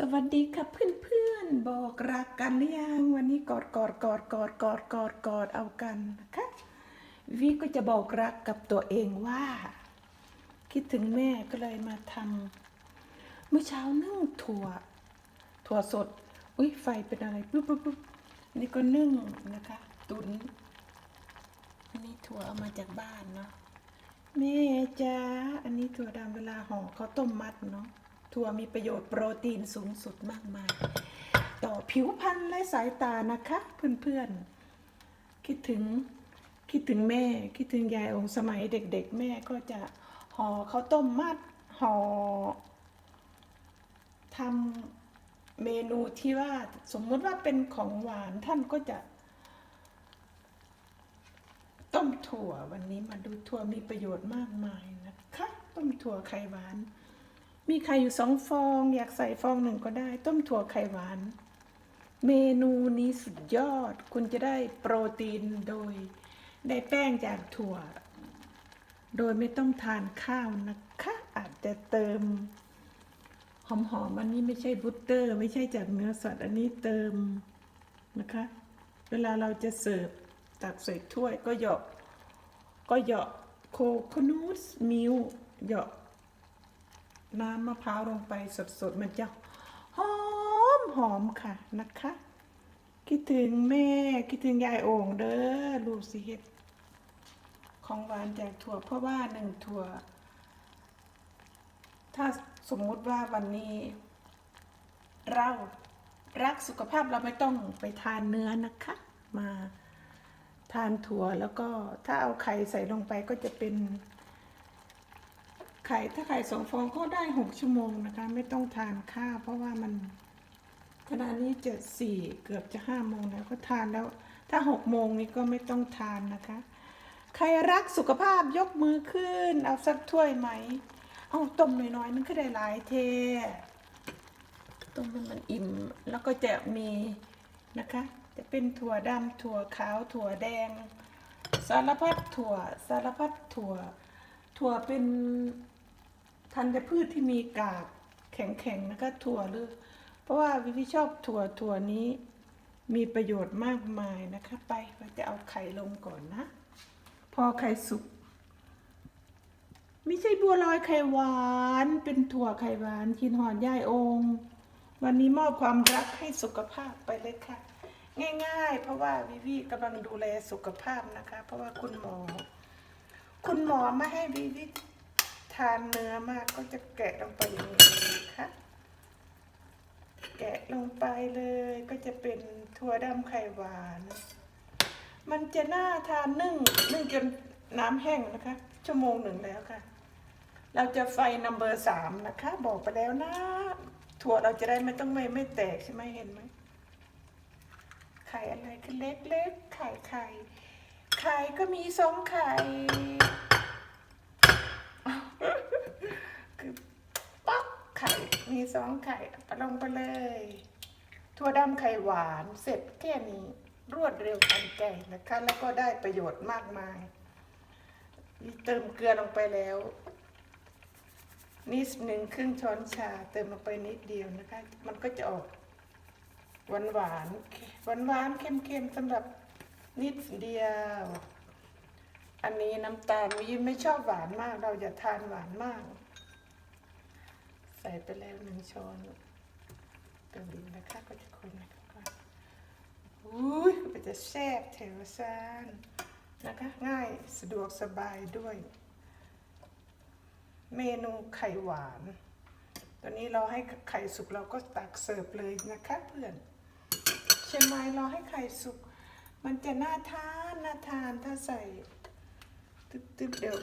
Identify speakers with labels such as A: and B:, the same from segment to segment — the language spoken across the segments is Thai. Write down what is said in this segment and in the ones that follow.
A: สวัสดีครับเพื่อนๆบอกรักกันหรือยังวันนี้กอดกอดกอดกอดกอดกอดกอดเอากันนะคะวิก็จะบอกรักกับตัวเองว่า คิดถึงแม่ก็เลยมาทำเมื่อเช้านึ่งถั่ว ถั่วสดอุ้ยไฟเป็นอะไรปุ๊บปุ๊บปุ๊บนี่ก็นึ่งนะคะ ตุนอันนี้ถั่วเอามาจากบ้านเนาะแม่จ้าอันนี้ถั่วดำเวลาห่อเขาต้มมัดเนาะ ถั่วมีประโยชน์โปรตีนสูงสุดมากมาย ต่อผิวพรรณและสายตานะคะ เพื่อนๆ คิดถึงคิดถึงแม่คิดถึงยายองค์สมัยเด็กๆ แม่ก็จะห่อข้าวต้มมัดห่อทำเมนูที่ว่าสมมติว่าเป็นของหวานท่านก็จะต้มถั่ววันนี้มาดูถั่วมีประโยชน์มากมายนะคะ ต้มถั่วไข่หวาน มีไข่อยู่สองฟอง อยากใส่ฟองหนึ่งก็ได้ ต้มถั่วไข่หวาน เมนูนี้สุดยอด คุณจะได้โปรตีนโดย ได้แป้งจากถั่ว โดยไม่ต้องทานข้าวนะคะ อาจจะเติม หอมๆอันนี้ไม่ใช่บุตเตอร์ ไม่ใช่จากเนื้อสัตว์อันนี้เติมนะคะ เวลาเราจะเสิร์ฟตักใส่ถ้วยก็เหยาะก็เหยาะโคโคนูสมิลเหยาะ น้ำมะพร้าวลงไปสดๆ มันจะหอมหอมค่ะนะคะ คิดถึงแม่ คิดถึงยายโอ่งเด้อลูกสิเฮ็ดของหวานจากถั่วเพราะว่าหนึ่งถั่ว ถ้าสมมุติว่าวันนี้ เรารักสุขภาพเราไม่ต้องไปทานเนื้อนะคะ มาทานถั่วแล้วก็ถ้าเอาไข่ใส่ลงไปก็จะเป็น ไข่ถ้าไข่สองฟองก็ได้หกชั่วโมงนะคะ ไม่ต้องทานข้าวเพราะว่ามันขณะนี้เจ็ดสี่เกือบจะห้าโมงแล้วก็ทานแล้ว ถ้าหกโมงนี้ก็ไม่ต้องทานนะคะ ใครรักสุขภาพยกมือขึ้น เอาสักถ้วยไหม เอาต้มน้อยๆมันก็ได้หลายเทต้มให้มันอิ่มแล้วก็จะมีนะคะ จะเป็นถั่วดำถั่วขาวถั่วแดง สารพัดถั่ว สารพัดถั่ว ถั่วเป็น ธัญพืชที่มีกากแข็งๆนะคะถั่วหรือ เพราะว่าวิวิชอบถั่วถั่วนี้มีประโยชน์มากมายนะคะ ไปเราจะเอาไข่ลงก่อนนะ พอไข่สุกไม่ใช่บัวลอยไข่หวาน เป็นถั่วไข่หวานกินหอนย่ายองวันนี้มอบความรักให้สุขภาพไปเลยค่ะ ง่าย ๆ เพราะว่าวิวีกำลังดูแลสุขภาพนะคะ เพราะว่าคุณหมอ คุณหมอไม่ให้วิวี ทานเนื้อมากก็จะแกะลงไปอย่างนี้นะคะแกะลงไปเลยก็จะเป็นถั่วดำไข่หวาน มันจะน่าทานนึ่งนึ่งจนน้ำแห้งนะคะ ชั่วโมงหนึ่งแล้วค่ะ เราจะไฟนัมเบอร์สามนะคะ บอกไปแล้วนะ ถั่วเราจะได้ไม่ต้องไม่ไม่แตกใช่ไหมเห็นไหมไข่อะไรคือเล็กๆไข่ไข่ไข่ก็มีสองไข่ คือป๊อกไข่ มีสองไข่ปลงไปเลย ถั่วดำไข่หวานเสร็จแค่นี้รวดเร็วทันใจนะคะ แล้วก็ได้ประโยชน์มากมายนี่เติมเกลือลงไปแล้ว นิดหนึ่งครึ่งช้อนชา เติมลงไปนิดเดียวนะคะ มันก็จะออกหวานหวานหวานหวานเค็มๆสำหรับนิดเดียว อันนี้น้ำตาลวิไม่ชอบหวานมาก เราอย่าทานหวานมาก ส่ไปแล้วหนึ่งช้อนเติมดินนะคะก็จะคนนะคะอุ้ยก็จะแซ่บแถวซานนะคะง่ายสะดวกสบายด้วย เมนูไข่หวาน ตอนนี้เราให้ไข่สุกเราก็ตักเสิร์ฟเลยนะคะเพื่อนใช่ไหมเราให้ไข่สุก มันจะน่าทานน่าทานถ้าใส่ ตึ๊บเดี๋ยว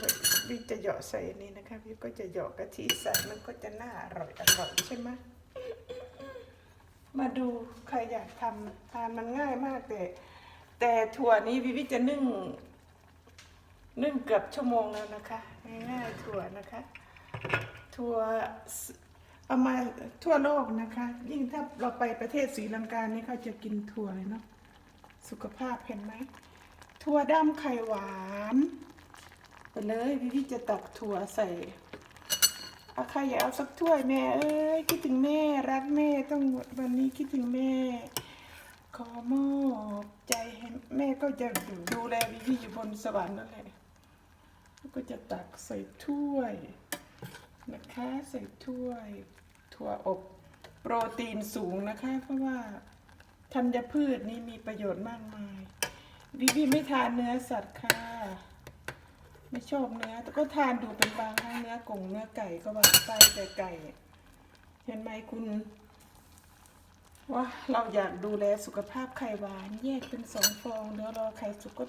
A: พี่จะเหยาะใส่นี้นะคะพี่ก็จะเหยาะกะทิใส่มันก็จะน่าอร่อยอร่อยใช่ไหมมาดูใครอยากทำทานมันง่ายมากแต่ แต่ถั่วนี้พี่พี่จะนึ่ง นึ่งเกือบชั่วโมงแล้วนะคะง่ายๆถั่วนะคะ ถั่วเอามาทั่วโลกนะคะ ยิ่งถ้าเราไปประเทศศรีลังกานี่เขาจะกินถั่วเลยเนาะสุขภาพเห็นไหมถั่วดำไข่หวาน ไปเลยพี่พี่จะตักถั่วใส่เอาใครอยากเอาสักถ้วยแม่เอ้ยคิดถึงแม่รักแม่ต้องวันนี้คิดถึงแม่ ขอมอบใจให้แม่ก็จะดูแลวิวีอยู่บนสวรรค์นั่นแหละก็จะตักใส่ถ้วยนะคะใส่ถ้วย ถั่วอบโปรตีนสูงนะคะ เพราะว่าธัญพืชนี่มีประโยชน์มากมายวิวีไม่ทานเนื้อสัตว์ค่ะ ไม่ชอบเนื้อ แต่ก็ทานดูเป็นบางครั้งเนื้อกงเนื้อไก่ก็ว่าไปแต่ไก่ เห็นไหมคุณว่าเราอยากดูแลสุขภาพไข่หวานแยกเป็นสองฟองเดี๋ยวรอไข่สุกก็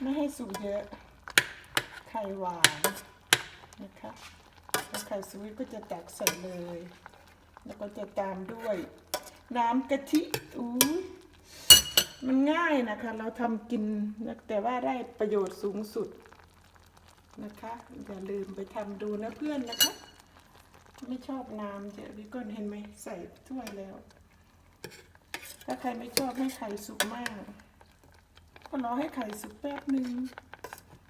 A: ไม่ให้สุกเยอะ ไข่หวานนะคะแล้วไข่สวิตก็จะตักใส่เลย แล้วก็จะตามด้วย น้ำกะทิอู้ยมันง่ายนะคะ เราทำกินแต่ว่าได้ประโยชน์สูงสุด นะคะ อย่าลืมไปทำดูนะเพื่อนนะคะ ไม่ชอบน้ำเยอะพี่ก้นเห็นไหมใส่ถ้วยแล้ว ถ้าใครไม่ชอบให้ไข่สุกมาก ก็รอให้ไข่สุกแป๊บหนึ่ง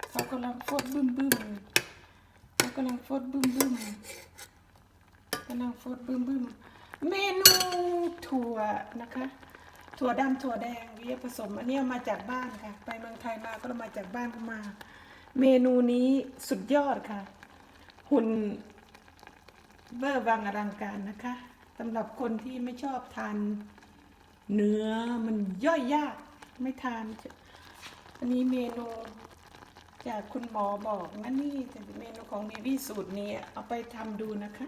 A: เขากำลังฟดบึ้มบึ้มเขากำลังฟดบึ้มบึ้มกำลังฟดบึ้มบึ้มเมนูถั่วนะคะถั่วดำถั่วแดงเรียผสมอันนี้มาจากบ้านค่ะ ไปเมืองไทยมาก็เรามาจากบ้านก็มา เมนูนี้สุดยอดค่ะ หุ่นเบอร์วังอลังการนะคะสำหรับคนที่ไม่ชอบทานเนื้อมันย่อยยากไม่ทาน อันนี้เมนูจากคุณหมอบอกนะนี่เป็นเมนูของบีบี้สูตรนี้เอาไปทำดูนะคะ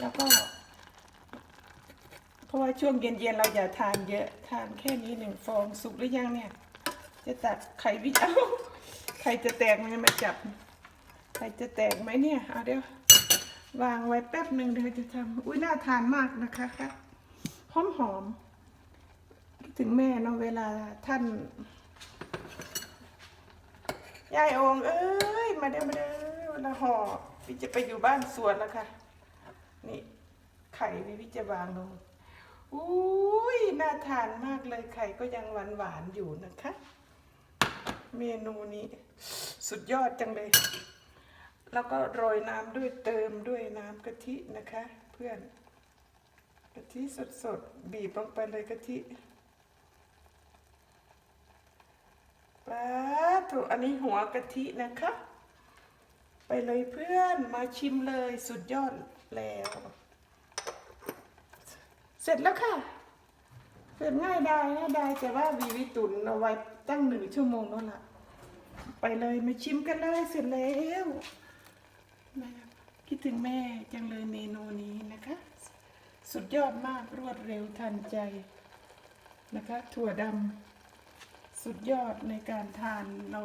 A: แล้วก็ เพราะว่าช่วงเย็นๆเราอย่าทานเยอะ ทานแค่นี้หนึ่งฟองสุกหรือยังเนี่ย จะตัดไข่วิเอา ข่จะแตกไหมมาจับไข่จะแตกไหมเนี่ยเอาเดี๋ยววางไว้แป๊บหนึ่งเดี๋ยวจะทำอุ้ยน่าทานมากนะคะค่ะหอมหอมคิดถึงแม่เนาะเวลาท่านยายองเอ้ยมาเด้อมาเด้อเวลาห่อพี่จะไปอยู่บ้านสวนแล้วค่ะ นี่ไข่นี่พี่จะวางลงอุ้ยน่าทานมากเลยไข่ก็ยังหวานหวานอยู่นะคะ เมนูนี้ สุดยอดจังเลย แล้วก็โรยน้ำด้วยเติมด้วยน้ำกะทินะคะ เพื่อน กะทิสดๆ บีบลงไปเลยกะทิปาถูกอันนี้หัวกะทินะคะ ไปเลยเพื่อนมาชิมเลยสุดยอดแล้ว เสร็จแล้วค่ะ เสร็จง่ายได้ง่ายได้แต่ว่าวีวิตุนเอาไว้ตั้งหนึ่งชั่วโมงแล้วล่ะ ไปเลยมาชิมกันเลยเสร็จแล้วแม่คิดถึงแม่จังเลยเมนูนี้นะคะ สุดยอดมากรวดเร็วทันใจนะคะ ถั่วดำสุดยอดในการทานเรา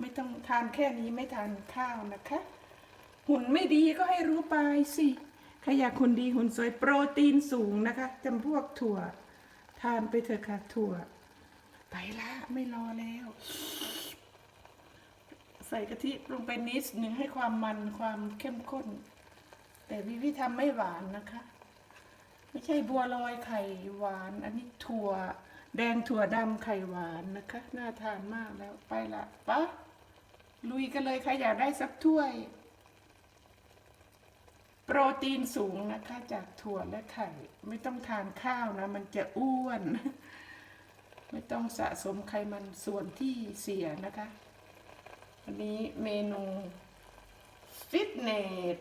A: ไม่ต้องทานแค่นี้ไม่ทานข้าวนะคะ หุ่นไม่ดีก็ให้รู้ไปสิใครอยากหุ่นดีหุ่นสวยโปรตีนสูงนะคะจำพวกถั่ว ทานไปเถอะค่ะถั่ว ไปละไม่รอแล้ว ใส่กะทิลงไปนิดหนึ่งให้ความมันความเข้มข้น แต่วิวิทำไม่หวานนะคะ ไม่ใช่บัวลอยไข่หวาน อันนี้ถั่ว แดงถั่วดำไข่หวานนะคะ น่าทานมากแล้วไปละปะลุยกันเลยใครอยากได้สักถ้วย โปรตีนสูงนะคะจากถั่วและไข่ ไม่ต้องทานข้าวนะ มันจะอ้วน ไม่ต้องสะสมไขมันส่วนที่เสียนะคะ วันนี้เมนูฟิตเนส